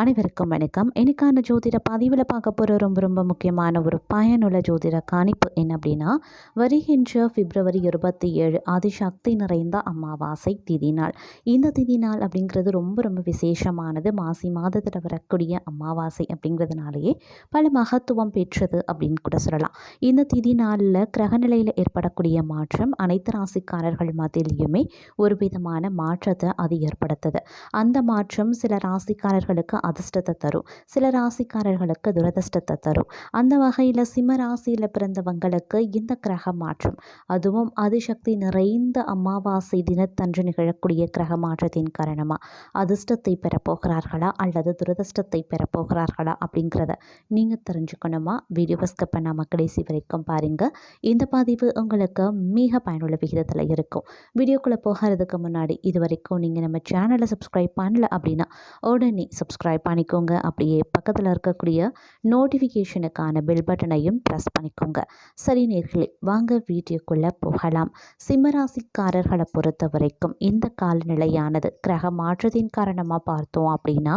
அனைவருக்கும் வணக்கம். எனக்கான ஜோதிட பதிவில் பார்க்க போகிற ரொம்ப ரொம்ப முக்கியமான ஒரு பயனுள்ள ஜோதிட காணிப்பு என்ன அப்படின்னா வருகின்ற பிப்ரவரி இருபத்தி ஏழு அதிசக்தி நிறைந்த அமாவாசை திதி நாள். இந்த திதி நாள் அப்படிங்கிறது ரொம்ப ரொம்ப விசேஷமானது. மாசி மாதத்தில் வரக்கூடிய அமாவாசை அப்படிங்கிறதுனாலேயே பல மகத்துவம் பெற்றது அப்படின்னு கூட சொல்லலாம். இந்த திதி நாளில் கிரகநிலையில் ஏற்படக்கூடிய மாற்றம் அனைத்து ராசிக்காரர்கள் மத்தியிலையுமே ஒரு விதமான மாற்றத்தை அது ஏற்படுத்துது. அந்த மாற்றம் சில ராசிக்காரர்களுக்கு அதிர்ஷ்டத்தை தரும். சில ராசிக்காரர்களுக்கு துரதிர்ஷ்டத்தை தரும். அந்த வகையில் சிம்ம ராசியில் பிறந்தவங்களுக்கு இந்த கிரக மாற்றம். அதுவும் அதிசக்தி நிறைந்த அமாவாசை தினத்தன்று நிகழக்கூடிய கிரக மாற்றத்தின் காரணமாக அதிர்ஷ்டத்தை பெறப்போகிறார்களா அல்லது துரதிர்ஷ்டத்தை பெறப்போகிறார்களா அப்படிங்கிறத நீங்கள் தெரிஞ்சுக்கணுமா? வீடியோ ஸ்கிப் பண்ணாமல் கடைசி வரைக்கும் பாருங்கள் இந்த பதிவு உங்களுக்கு மிக பயனுள்ள விகிதத்தில் இருக்கும். வீடியோக்குள்ளே போகிறதுக்கு முன்னாடி இது வரைக்கும் நீங்கள் நம்ம சேனலை சப்ஸ்கிரைப் பண்ணல அப்படின்னா உடனே சப்ஸ்கிரைப் பண்ணிக்கோங்க. அப்படியே பக்கத்தில் இருக்கக்கூடிய நோட்டிஃபிகேஷனுக்கான பெல் பட்டனையும் ப்ரெஸ் பண்ணிக்கோங்க. சரி நேர்களே வாங்க வீடியோக்குள்ளே போகலாம். சிம்மராசிக்காரர்களை பொறுத்த வரைக்கும் இந்த காலநிலையானது கிரக மாற்றத்தின் காரணமாக பார்த்தோம் அப்படின்னா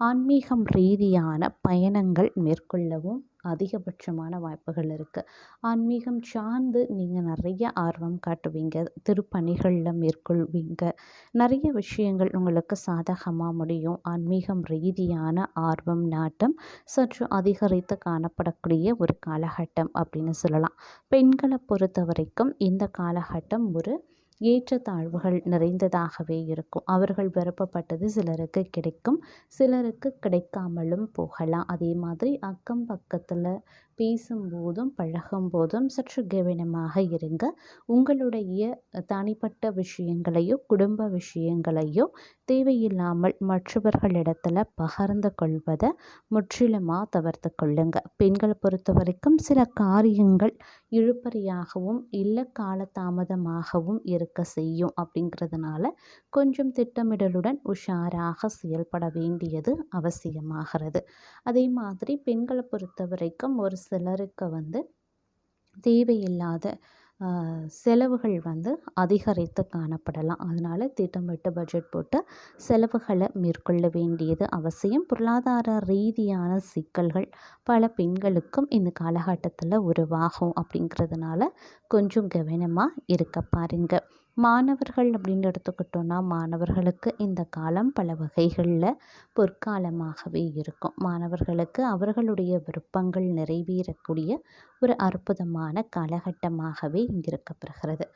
ஆன்மீகம் ரீதியான பயணங்கள் மேற்கொள்ளவும் அதிகபட்சமான வாய்ப்புகள் இருக்குது ஆன்மீகம் சார்ந்து நீங்கள் நிறைய ஆர்வம் காட்டுவீங்க திருப்பணிகளில் மேற்கொள்வீங்க. நிறைய விஷயங்கள் உங்களுக்கு சாதகமாக முடியும். ஆன்மீகம் ரீதியான ஆர்வம் நாட்டம் சற்று அதிகரித்து காணப்படக்கூடிய ஒரு காலகட்டம் அப்படின்னு சொல்லலாம். பெண்களை பொறுத்த வரைக்கும் இந்த காலகட்டம் ஒரு ஏற்றத்தாழ்வுகள் நிறைந்ததாகவே இருக்கும். அவர்கள் விருப்பப்பட்டது சிலருக்கு கிடைக்கும் சிலருக்கு கிடைக்காமலும் போகலாம். அதே மாதிரி அக்கம் பக்கத்தில் பேசும்போதும் பழகும்போதும் சற்று கவனமாக இருங்க. உங்களுடைய தனிப்பட்ட விஷயங்களையோ குடும்ப விஷயங்களையோ தேவையில்லாமல் மற்றவர்களிடத்தில் பகிர்ந்து கொள்வதை முற்றிலுமாக தவிர்த்து கொள்ளுங்க. பெண்களை பொறுத்த வரைக்கும் சில காரியங்கள் இழுப்பறியாகவும் இல்லை காலதாமதமாகவும் இருக்க செய்யும் அப்படிங்கிறதுனால கொஞ்சம் திட்டமிடலுடன் உஷாராக செயல்பட வேண்டியது அவசியமாகிறது. அதே மாதிரி பெண்களை பொறுத்த வரைக்கும் ஒரு சிலருக்கு வந்து தேவையில்லாத செலவுகள் வந்து அதிகரித்து காணப்படலாம். அதனால் திட்டமிட்டு பட்ஜெட் போட்டு செலவுகளை மேற்கொள்ள வேண்டியது அவசியம். பொருளாதார ரீதியான சிக்கல்கள் பல பெண்களுக்கும் இந்த காலகட்டத்தில் உருவாகும் அப்படிங்கிறதுனால கொஞ்சம் கவனமாக இருக்க பாருங்கள் மாணவர்கள் அப்படின்னு எடுத்துக்கிட்டோன்னா மாணவர்களுக்கு இந்த காலம் பல வகைகளில் பொற்காலமாகவே இருக்கும். மாணவர்களுக்கு அவர்களுடைய விருப்பங்கள் நிறைவேறக்கூடிய ஒரு அற்புதமான காலகட்டமாகவே இருக்கப்படுகிறது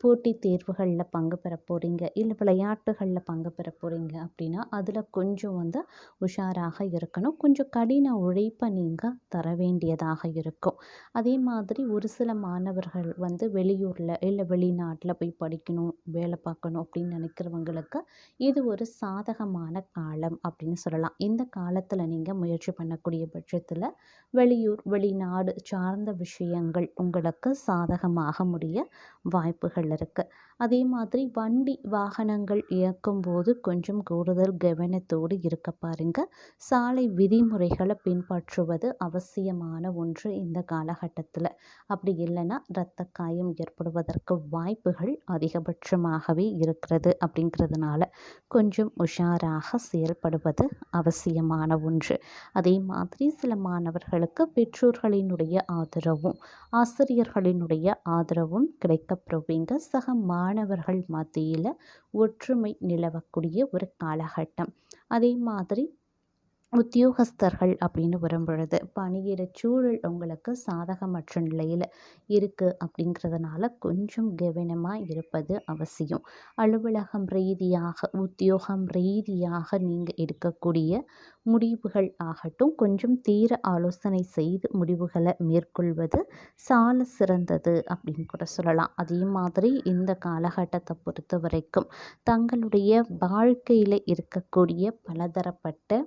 போட்டித் தேர்வுகளில் பங்கு பெற போகிறீங்க இல்லை விளையாட்டுகளில் பங்கு பெற போகிறீங்க அப்படின்னா அதில் கொஞ்சம் வந்து உஷாராக இருக்கணும். கொஞ்சம் கடின உழைப்பை நீங்கள் தர வேண்டியதாக இருக்கும். அதே மாதிரி ஒரு சில மாணவர்கள் வந்து வெளியூரில் இல்லை வெளிநாட்டில் போய் படிக்கணும் வேலை பார்க்கணும் அப்படின்னு நினைக்கிறவங்களுக்கு இது ஒரு சாதகமான காலம் அப்படின்னு சொல்லலாம். இந்த காலத்தில் நீங்கள் முயற்சி பண்ணக்கூடிய பட்சத்தில் வெளியூர் வெளிநாடு சார்ந்த விஷயங்கள் உங்களுக்கு சாதகமாக முடிய வாய்ப்புகள் இருக்குது அதே மாதிரி வண்டி வாகனங்கள் இயக்கும்போது கொஞ்சம் கூடுதல் கவனத்தோடு இருக்க பாருங்க. சாலை விதிமுறைகளை பின்பற்றுவது அவசியமான ஒன்று இந்த காலகட்டத்தில். அப்படி இல்லைன்னா இரத்த காயம் ஏற்படுவதற்கு வாய்ப்புகள் அதிகபட்சமாகவே இருக்கிறது அப்படிங்கிறதுனால கொஞ்சம் உஷாராக செயல்படுவது அவசியமான ஒன்று. அதே மாதிரி சில மாணவர்களுக்கு பெற்றோர்களினுடைய ஆதரவும் ஆசிரியர்களினுடைய ஆதரவும் கிடைக்கப்பெறுவீங்க சக மாணவர்கள் மத்தியில் ஒற்றுமை நிலவக்கூடிய ஒரு காலகட்டம். அதே மாதிரி உத்தியோகஸ்தர்கள் அப்படின்னு வரும்பொழுது பணியிட சூழல் உங்களுக்கு சாதகமற்ற நிலையில் இருக்குது அப்படிங்கிறதுனால கொஞ்சம் கவனமாக இருப்பது அவசியம். அலுவலகம் ரீதியாக உத்தியோகம் ரீதியாக நீங்கள் எடுக்கக்கூடிய முடிவுகள் ஆகட்டும் கொஞ்சம் தீர ஆலோசனை செய்து முடிவுகளை மேற்கொள்வது சால சிறந்தது அப்படின்னு கூட சொல்லலாம். அதே மாதிரி இந்த காலகட்டத்தை பொறுத்த வரைக்கும் தங்களுடைய வாழ்க்கையில் இருக்கக்கூடிய பலதரப்பட்ட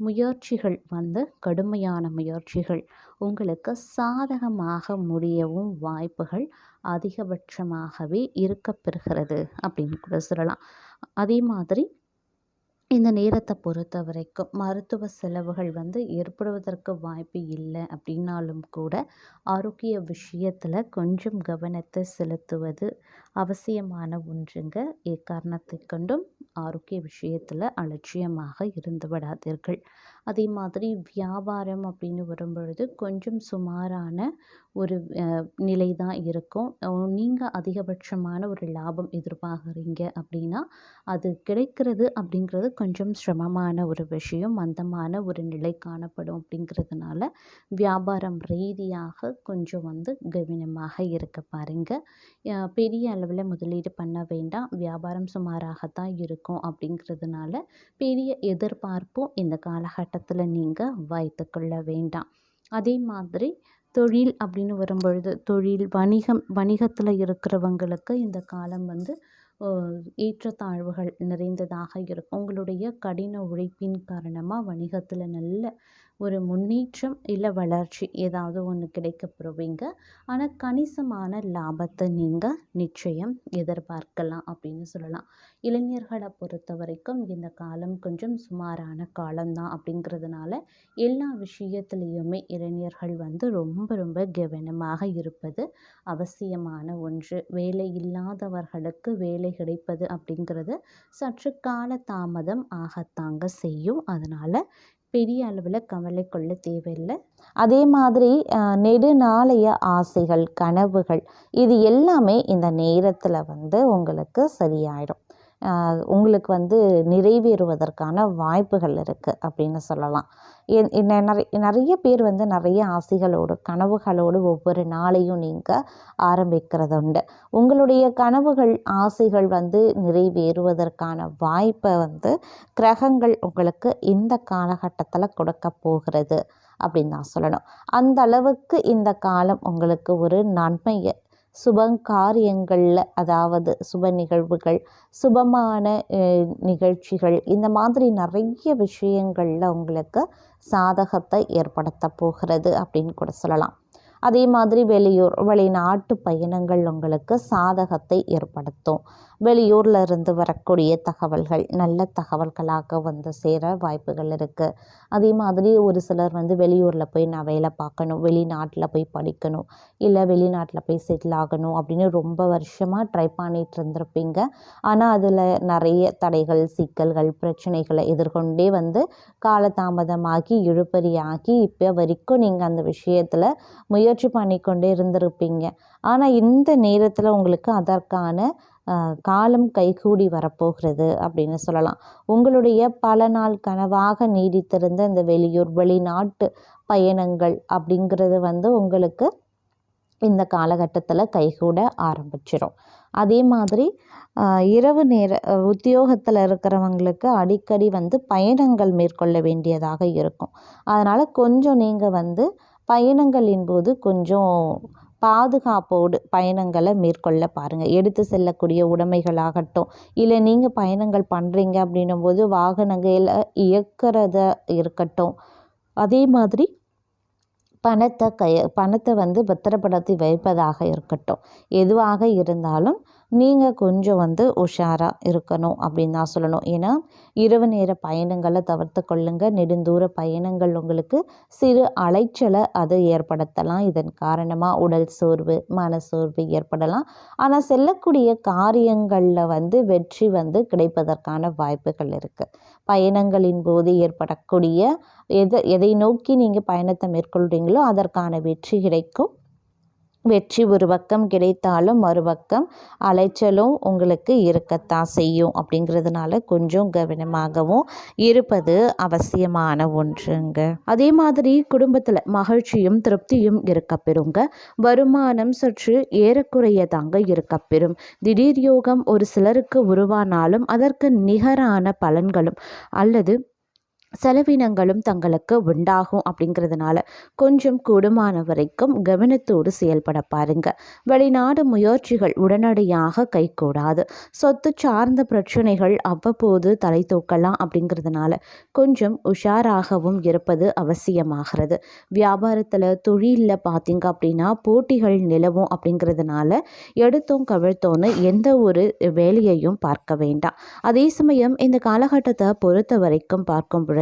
முயற்சிகள் வந்து கடுமையான முயற்சிகள். உங்களுக்கு சாதகமாக முடியவும் வாய்ப்புகள் அதிகபட்சமாகவே இருக்கப்பெறுகிறது அப்படின்னு கூட சொல்லலாம். அதே மாதிரி இந்த நேரத்தை பொறுத்த வரைக்கும் மருத்துவ செலவுகள் வந்து ஏற்படுவதற்கு வாய்ப்பு இல்லை அப்படின்னாலும் கூட ஆரோக்கிய விஷயத்தில் கொஞ்சம் கவனத்தை செலுத்துவது அவசியமான ஒன்றுங்க. எக்காரணத்தை கொண்டும் ஆரோக்கிய விஷயத்தில் அலட்சியமாக இருந்து விடாதீர்கள் அதே மாதிரி வியாபாரம் அப்படின்னு வரும்பொழுது கொஞ்சம் சுமாரான ஒரு நிலை தான் இருக்கும். நீங்கள் அதிகபட்சமான ஒரு லாபம் எதிர்பார்க்குறீங்க அப்படின்னா அது கிடைக்கிறது அப்படிங்கிறது கொஞ்சம் சிரமமான ஒரு விஷயம் மந்தமான ஒரு நிலை காணப்படும் அப்படிங்கிறதுனால வியாபாரம் ரீதியாக கொஞ்சம் வந்து கவனமாக இருக்க பாருங்க. பெரிய அளவில் முதலீடு பண்ண வேண்டாம். வியாபாரம் சுமாராகத்தான் இருக்கும் அப்படிங்கிறதுனால பெரிய எதிர்பார்ப்பும் இந்த காலகட்டத்தில் நீங்கள் வைத்துக்கொள்ள வேண்டாம். அதே மாதிரி தொழில் அப்படின்னு வரும்பொழுது தொழில் வணிகம் வணிகத்தில் இருக்கிறவங்களுக்கு இந்த காலம் வந்து ஏற்றத்தாழ்வுகள் நிறைந்ததாக இருக்கும். உங்களுடைய கடின உழைப்பின் காரணமாக வணிகத்தில் நல்ல ஒரு முன்னேற்றம் இல்லை வளர்ச்சி ஏதாவது ஒன்று கிடைக்க போவீங்க ஆனால் கணிசமான லாபத்தை நீங்கள் நிச்சயம் எதிர்பார்க்கலாம் அப்படின்னு சொல்லலாம். இளைஞர்களை பொறுத்த வரைக்கும் இந்த காலம் கொஞ்சம் சுமாரான காலம்தான் அப்படிங்கிறதுனால எல்லா விஷயத்துலேயுமே இளைஞர்கள் வந்து ரொம்ப ரொம்ப கவனமாக இருப்பது அவசியமான ஒன்று. வேலை இல்லாதவர்களுக்கு வேலை கிடைப்பது அப்படிங்கிறது சற்று கால தாமதம் ஆகத்தாங்க செய்யும். அதனால் பெரிய அளவில் கவலை கொள்ள தேவையில்லை. அதே மாதிரி நெடுநாளைய ஆசைகள் கனவுகள் இது எல்லாமே இந்த நேரத்தில் வந்து உங்களுக்கு சரியாயிடும். உங்களுக்கு வந்து நிறைவேறுவதற்கான வாய்ப்புகள் இருக்குது அப்படின்னு சொல்லலாம். நிறைய நிறைய பேர் வந்து நிறைய ஆசைகளோடு கனவுகளோடு ஒவ்வொரு நாளையும் நீங்கள் ஆரம்பிக்கிறது உண்டு உங்களுடைய கனவுகள் ஆசைகள் வந்து நிறைவேறுவதற்கான வாய்ப்பை வந்து கிரகங்கள் உங்களுக்கு இந்த காலகட்டத்தில் கொடுக்க போகிறது அப்படின்னு தான் சொல்லணும். அந்த அளவுக்கு இந்த காலம் உங்களுக்கு ஒரு நன்மையை சுபங்காரியங்களில் அதாவது சுப நிகழ்வுகள் சுபமான நிகழ்ச்சிகள் இந்த மாதிரி நிறைய விஷயங்களில் உங்களுக்கு சாதகத்தை ஏற்படுத்த போகிறது அப்படின்னு கூட சொல்லலாம். அதே மாதிரி வெளியூர் வெளிநாட்டு பயணங்கள் உங்களுக்கு சாதகத்தை ஏற்படுத்தும். வெளியூரில் இருந்து வரக்கூடிய தகவல்கள் நல்ல தகவல்களாக வந்து சேர வாய்ப்புகள் இருக்குது அதே மாதிரி ஒரு சிலர் வந்து வெளியூரில் போய் நான் வேலை பார்க்கணும் வெளிநாட்டில் போய் படிக்கணும் இல்லை வெளிநாட்டில் போய் செட்டில் ஆகணும் அப்படின்னு ரொம்ப வருஷமாக ட்ரை பண்ணிகிட்டு இருந்திருப்பீங்க. ஆனால் அதில் நிறைய தடைகள் சிக்கல்கள் பிரச்சனைகளை எதிர்கொண்டே வந்து காலதாமதமாகி இழுபறியாகி இப்போ வரைக்கும் நீங்கள் அந்த விஷயத்தில் முயற்சி முயற்சி பண்ணிக்கொண்டே இருந்திருப்பீங்க. ஆனால் இந்த நேரத்தில் உங்களுக்கு அதற்கான காலம் கைகூடி வரப்போகிறது அப்படின்னு சொல்லலாம். உங்களுடைய பல நாள் கனவாக நீடித்திருந்த இந்த வெளியூர் வெளிநாட்டு பயணங்கள் அப்படிங்கிறது வந்து உங்களுக்கு இந்த காலகட்டத்தில் கைகூட ஆரம்பிச்சிடும் அதே மாதிரி இரவு நேர உத்தியோகத்தில் இருக்கிறவங்களுக்கு அடிக்கடி வந்து பயணங்கள் மேற்கொள்ள வேண்டியதாக இருக்கும். அதனால் கொஞ்சம் நீங்கள் வந்து பயணங்களின் போது கொஞ்சம் பாதுகாப்போடு பயணங்களை மேற்கொள்ள பாருங்கள் எடுத்து செல்லக்கூடிய உடைமைகளாகட்டும் இல்லை நீங்கள் பயணங்கள் பண்ணுறீங்க அப்படின்னும் போது வாகனங்களை இயக்கிறத இருக்கட்டும். அதே மாதிரி பணத்தை கை பணத்தை வந்து பத்திரப்படுத்தி வைப்பதாக இருக்கட்டும். எதுவாக இருந்தாலும் நீங்கள் கொஞ்சம் வந்து உஷாராக இருக்கணும் அப்படின்னு தான் சொல்லணும். ஏன்னா இரவு நேர பயணங்களை தவிர்த்து கொள்ளுங்கள் நெடுந்தூர பயணங்கள் உங்களுக்கு சிறு அலைச்சலை அது ஏற்படுத்தலாம். இதன் காரணமாக உடல் சோர்வு மன சோர்வு ஏற்படலாம். ஆனால் செல்லக்கூடிய காரியங்களில் வந்து வெற்றி வந்து கிடைப்பதற்கான வாய்ப்புகள் இருக்குது பயணங்களின் போது ஏற்படக்கூடிய எதை எதை நோக்கி நீங்கள் பயணத்தை மேற்கொள்கிறீங்களோ அதற்கான வெற்றி கிடைக்கும். வெற்றி ஒரு பக்கம் கிடைத்தாலும் மறுபக்கம் அலைச்சலும் உங்களுக்கு இருக்கத்தான் செய்யும். அப்படிங்கிறதுனால கொஞ்சம் கவனமாகவும் இருப்பது அவசியமான ஒன்றுங்க. அதே மாதிரி குடும்பத்தில் மகிழ்ச்சியும் திருப்தியும் இருக்க பெறுங்க. வருமானம் சற்று ஏறக்குறைய தாங்க இருக்க பெறும். திடீர் யோகம் ஒரு சிலருக்கு உருவானாலும் அதற்கு நிகரான பலன்களும் அல்லது செலவினங்களும் தங்களுக்கு உண்டாகும் அப்படிங்கிறதுனால கொஞ்சம் கூடுமான வரைக்கும் கவனத்தோடு செயல்பட பாருங்க. வெளிநாடு முயற்சிகள் உடனடியாக கைகூடாது. சொத்து சார்ந்த பிரச்சனைகள் அவ்வப்போது தலை தூக்கலாம் அப்படிங்கிறதுனால கொஞ்சம் உஷாராகவும் இருப்பது அவசியமாகிறது. வியாபாரத்தில் தொழிலில் பார்த்தீங்க அப்படின்னா போட்டிகள் நிலவும் அப்படிங்கிறதுனால எடுத்தோம் கவிழ்த்தோன்னு எந்த ஒரு வேலையையும் பார்க்க வேண்டாம். அதே சமயம் இந்த காலகட்டத்தை பொறுத்த வரைக்கும் பார்க்கும் பொழுது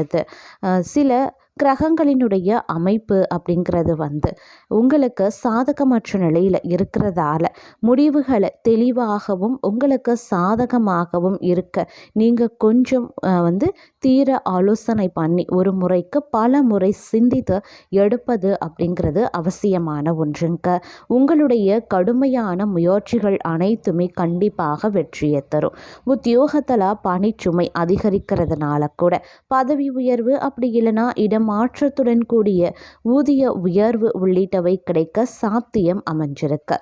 சில கிரகங்களினுடைய அமைப்பு அப்படிங்கிறது வந்து உங்களுக்கு சாதகமற்ற நிலையில் இருக்கிறதால முடிவுகளை தெளிவாகவும் உங்களுக்கு சாதகமாகவும் இருக்க நீங்கள் கொஞ்சம் வந்து தீர ஆலோசனை பண்ணி ஒரு முறைக்கு பல முறை சிந்தித்து எடுப்பது அப்படிங்கிறது அவசியமான ஒன்றுங்க. உங்களுடைய கடுமையான முயற்சிகள் அனைத்துமே கண்டிப்பாக வெற்றியை தரும். உத்தியோகத்தில் பணிச்சுமை அதிகரிக்கிறதுனால கூட பதவி உயர்வு அப்படி இல்லைன்னா மாற்றத்துடன் கூடிய ஊதிய உயர்வு உள்ளிட்டவை கிடைக்க சாத்தியம் அமைஞ்சிருக்கு.